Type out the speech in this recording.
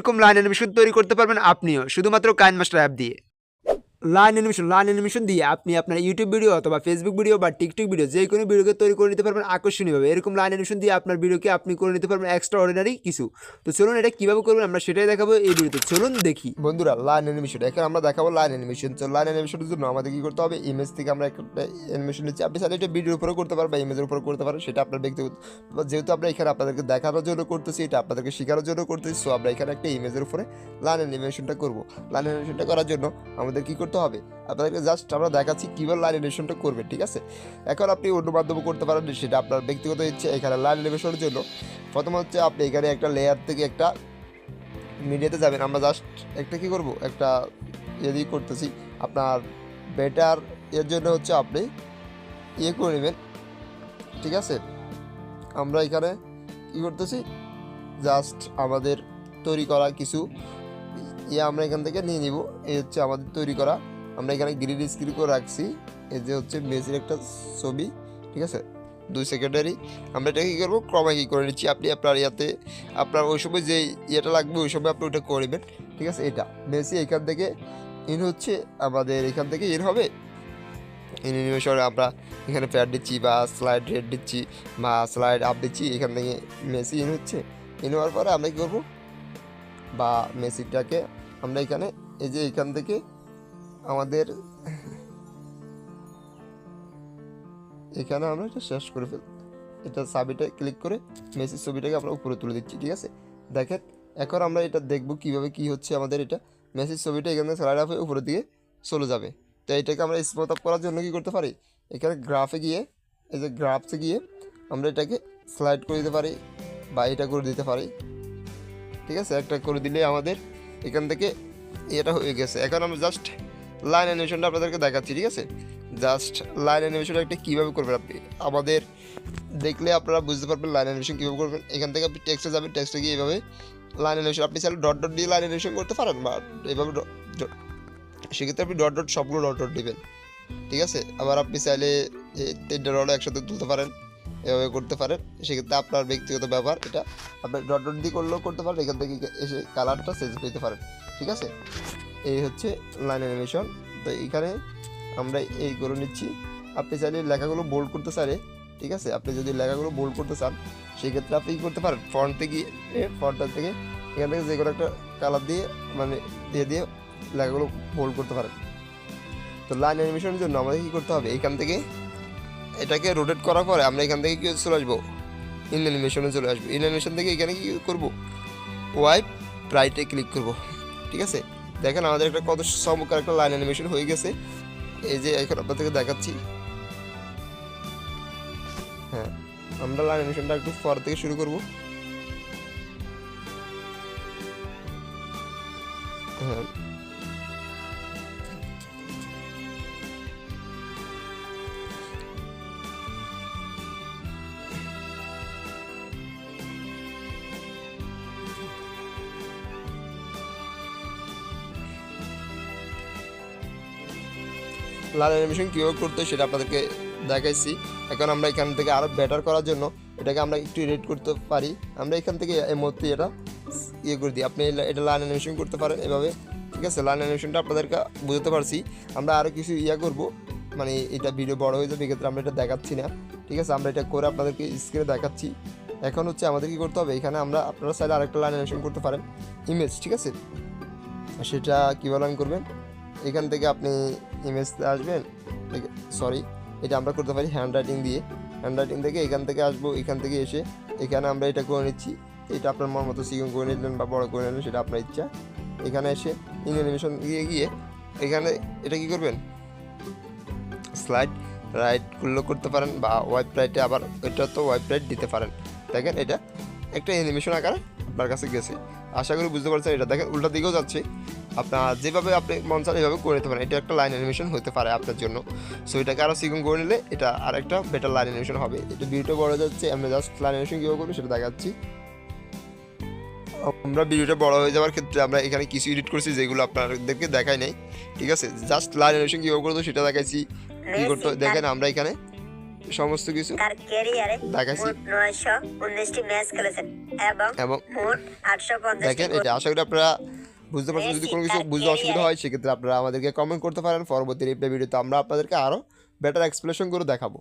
এরকম line animation তৈরি করতে পারবেন আপনিও শুধুমাত্র কাইন মাস্টার অ্যাপ দিয়ে। লাইন অ্যানিমেশন লাইন অ্যানিমেশন দিয়ে আপনি আপনার ইউটিউব ভিডিও অথবা ফেসবুক ভিডিও বা টিকটক ভিডিও যে কোনো ভিডিওকে তৈরি করে নিতে পারবেন আকর্ষণীয়ভাবে। এরকম লাইন অ্যানিমেশন দিয়ে আপনার ভিডিওকে আপনি করে নিতে পারবেন এক্সট্রা অর্ডিনারি কিছু। তো চলুন এটা কীভাবে করবেন আমরা সেটাই দেখাবো এই ভিডিওতে চলুন দেখি। বন্ধুরা লাইন অ্যানিমেশন এখন আমরা দেখাবো লাইন অ্যানিমেশন তো লাইন অ্যানিমেশনের জন্য আমাদের কি করতে হবে? ইমেজ থেকে আমরা একটা অ্যানিমেশন নিচ্ছি। আপনি চাইলে এটা ভিডিওর উপরে করতে পারেন বা ইমেজের উপরে করতে পারেন, সেটা আপনার ব্যক্তিগত যেহেতু আমরা এখানে আপনাদেরকে দেখানোর জন্য করতেছি, এটা আপনাদেরকে শেখানোর জন্য করতেছি সো আমরা এখানে একটা ইমেজের উপরে লাইন অ্যানিমেশনটা করব। লাইন অ্যানিমেশনটা করার জন্য আমাদের কি করতে হবে। আপনাদেরকে জাস্ট আমরা দেখাচ্ছি কীভাবে লাইন অ্যানিমেশনটা করবেন, ঠিক আছে? এখন আপনি অন্য মাধ্যমে করতে পারেন, সেটা আপনার ব্যক্তিগত ইচ্ছে, এখানে লাইন অ্যানিমেশনের জন্য। প্রথম হচ্ছে আপনি এখানে একটা লেয়ার থেকে একটা মিডিয়াতে যাবেন। আমরা জাস্ট একটা কি করব? একটা ইয়ে করতেছি। আপনার বেটার এর জন্য হচ্ছে আপনি ইয়ে করে নেবেন, ঠিক আছে? আমরা এখানে কি করতেছি? জাস্ট আমাদের তৈরি করা কিছু ইয়ে আমরা এখান থেকে নিয়ে নিব। এই হচ্ছে আমাদের তৈরি করা। আমরা এখানে গ্রিন স্ক্রিন করে রাখছি। এই যে হচ্ছে মেসির একটা ছবি, ঠিক আছে? দুই সেকেন্ডারি আমরা এটা কী করব? ক্রমে কী করে নিচ্ছি? আপনি আপনার ইয়াতে, আপনার ওই সময় যে ইয়েটা লাগবে, ওই সময় আপনি ওটা করে নেবেন। ঠিক আছে? এটা। মেসি এখান থেকে, ইন হচ্ছে আমাদের এখান থেকে ইন হবে। ইন অ্যানিমেশনে আমরা এখানে প্যাড দিচ্ছি বা স্লাইড রেড দিচ্ছি বা স্লাইড আপ দিচ্ছি। এখান থেকে মেসি ইন হচ্ছে। ইন হওয়ার পরে আমরা কী করব? বা মেসিটাকে আমরা এখানে, এই যে এখান থেকে আমাদের, এখানে আমরা এটা শেষ করে ফেল, এটা সাবিটা ক্লিক করে মেসির ছবিটাকে আমরা উপরে তুলে দিচ্ছি, ঠিক আছে? দেখেন, এখন আমরা এটা দেখব কীভাবে কি হচ্ছে আমাদের এটা। মেসির ছবিটা এখানে স্লাইড আপ হয়ে উপরের দিকে চলে যাবে। তো এটাকে আমরা স্মুথ আপ করার জন্য কি করতে পারি? এখানে গ্রাফে গিয়ে, এই যে গ্রাফসে গিয়ে আমরা এটাকে স্লাইড করে দিতে পারি বা এটা করে দিতে পারি। ঠিক আছে? একটা করে দিলে আমাদের এখান থেকে এটা হয়ে গেছে। এখন আমরা জাস্ট লাইন অ্যানিমেশনটা আপনাদেরকে দেখাচ্ছি, ঠিক আছে? জাস্ট লাইন অ্যানিমেশনটা একটা কীভাবে করবেন? আপনি আমাদের দেখলে আপনারা বুঝতে পারবেন লাইন অ্যানিমেশন কীভাবে করবেন। এখান থেকে আপনি টেক্সটে যাবেন টেক্সটে গিয়ে এইভাবে লাইন অ্যানিমেশন আপনি চাইলে ডট ডট দিয়ে লাইন অ্যানিমেশন করতে পারেন বা dot- সেক্ষেত্রে আপনি ডট ডট সবগুলো ডট ডট দিবেন, ঠিক আছে? আবার আপনি চাইলে তিনটা ডট একসাথে তুলতে পারেন। এভাবে করতে পারেন। সেক্ষেত্রে আপনার ব্যক্তিগত ব্যবহার, এটা আপনার ডট ডট দিয়ে করলেও করতে পারেন, এখান থেকে এসে কালারটা চেঞ্জ করতে পারেন। ঠিক আছে? এই হচ্ছে লাইন অ্যানিমেশন তো এইখানে আমরা এই করে নিচ্ছি। আপনি চাইলে লেখাগুলো বোল্ড করতে চাইলে, ঠিক আছে? আপনি যদি লেখাগুলো বোল্ড করতে চান, সেক্ষেত্রে আপনি কী করতে পারেন? ফ্রন্টে গিয়ে ফ্রন্টটা থেকে এখান থেকে যে কোনো একটা কালার দিয়ে মানে দিয়ে দিয়ে লেখাগুলো বোল্ড করতে পারেন। তো লাইন অ্যানিমেশনের জন্য আমাদের কী করতে হবে? এখান থেকে এটাকে রোটেট করার পরে আমরা এখান থেকে কি চলে আসব? ইন অ্যানিমেশনে চলে আসব। ইন অ্যানিমেশন থেকে এখানে কী করব? ওয়াইপ রাইটে ক্লিক করব। ঠিক আছে? দেখেন আমাদের একটা কত চমৎকার একটা লাইন অ্যানিমেশন হয়ে গেছে। এই যে এখন আপনাদেরকে দেখাচ্ছি। হ্যাঁ আমরা লাইন অ্যানিমেশনটা একটু পর থেকে শুরু করব। হ্যাঁ লাল অ্যানিমেশন কীভাবে করতে সেটা আপনাদেরকে দেখাইছি। এখন আমরা এখান থেকে আরও বেটার করার জন্য এটাকে আমরা একটু রেড করতে পারি। আমরা এখান থেকে এই মুহূর্তে এটা ইয়ে করে দিই। আপনি এটা- লাইন অ্যানিমেশন করতে পারেন এভাবে। ঠিক আছে? লাইন অ্যানিমেশনটা আপনাদেরকে বুঝতে পারছি। আমরা আরও কিছু ইয়া করব। মানে এটা ভিডিও বড় হয়ে যাবে, এক্ষেত্রে আমরা এটা দেখাচ্ছি না। ঠিক আছে? আমরা এটা করে আপনাদেরকে স্ক্রিনে দেখাচ্ছি। এখন হচ্ছে আমাদের কি করতে হবে? এখানে আমরা আপনারা চাইলে আরেকটা লাইন অ্যানিমেশন করতে পারেন। ইমেজ ঠিক আছে? সেটা কীভাবে লাইন করবেন? এখান থেকে আপনি ইমেজ আসবেন সরি এটা আমরা করতে পারি হ্যান্ড রাইটিং দিয়ে। হ্যান্ড রাইটিং থেকে এখান থেকে আসব, এখান থেকে এসে এখানে আমরা এটা করে নিচ্ছি। এটা আপনার মন মতো সিগন করে নিলেন বা বড় করে নিলেন, সেটা আপনার ইচ্ছা। এখানে এসে ইন অ্যানিমেশন দিয়ে গিয়ে এখানে এটা কি করবেন? স্লাইড রাইট করলেও করতে পারেন বা ওয়াইপ রাইটে আবার এটা তো ওয়াইপ রাইট দিতে পারেন। দেখেন এটা একটা অ্যানিমেশন আকারে আপনার কাছে গেছে। আশা করি বুঝতে পারছেন, এটা দেখেন উল্টা দিকেও যাচ্ছে। আপনার যেভাবে আপনি মন চান এভাবে করে নিতে পারেন। এটা একটা লাইন অ্যানিমেশন হতে পারে আপনার জন্য। সো এটাকে আরও সিগুন করে নিলে এটা আর একটা বেটার লাইন অ্যানিমেশন হবে। এটা ভিডিওটা বড় যাচ্ছে আমরা জাস্ট লাইন অ্যানিমেশন কীভাবে করব সেটা দেখাচ্ছি। আমরা ভিডিওটা বড় হয়ে যাওয়ার ক্ষেত্রে আমরা এখানে কিছু এডিট করছি যেগুলো আপনাদেরকে দেখাই নাই। ঠিক আছে? জাস্ট লাইন অ্যানিমেশন কীভাবে করতো সেটা দেখাইছি। কী করতো দেখেন আমরা এখানে সমস্ত কিছু তার ক্যারিয়ারে দেখাচ্ছি ম্যাচ খেলেছেন এবং এবং মোট আটশো পঞ্চাশটি দেখেন এটা আশা করি আপনারা বুঝতে পারছেন? যদি কোনো কিছু বুঝতে অসুবিধা হয় সেক্ষেত্রে আপনারা আমাদেরকে কমেন্ট করতে পারেন। পরবর্তী রিপ্লাই ভিডিওতে আমরা আপনাদেরকে আরও বেটার এক্সপ্লেশন করে দেখাবো।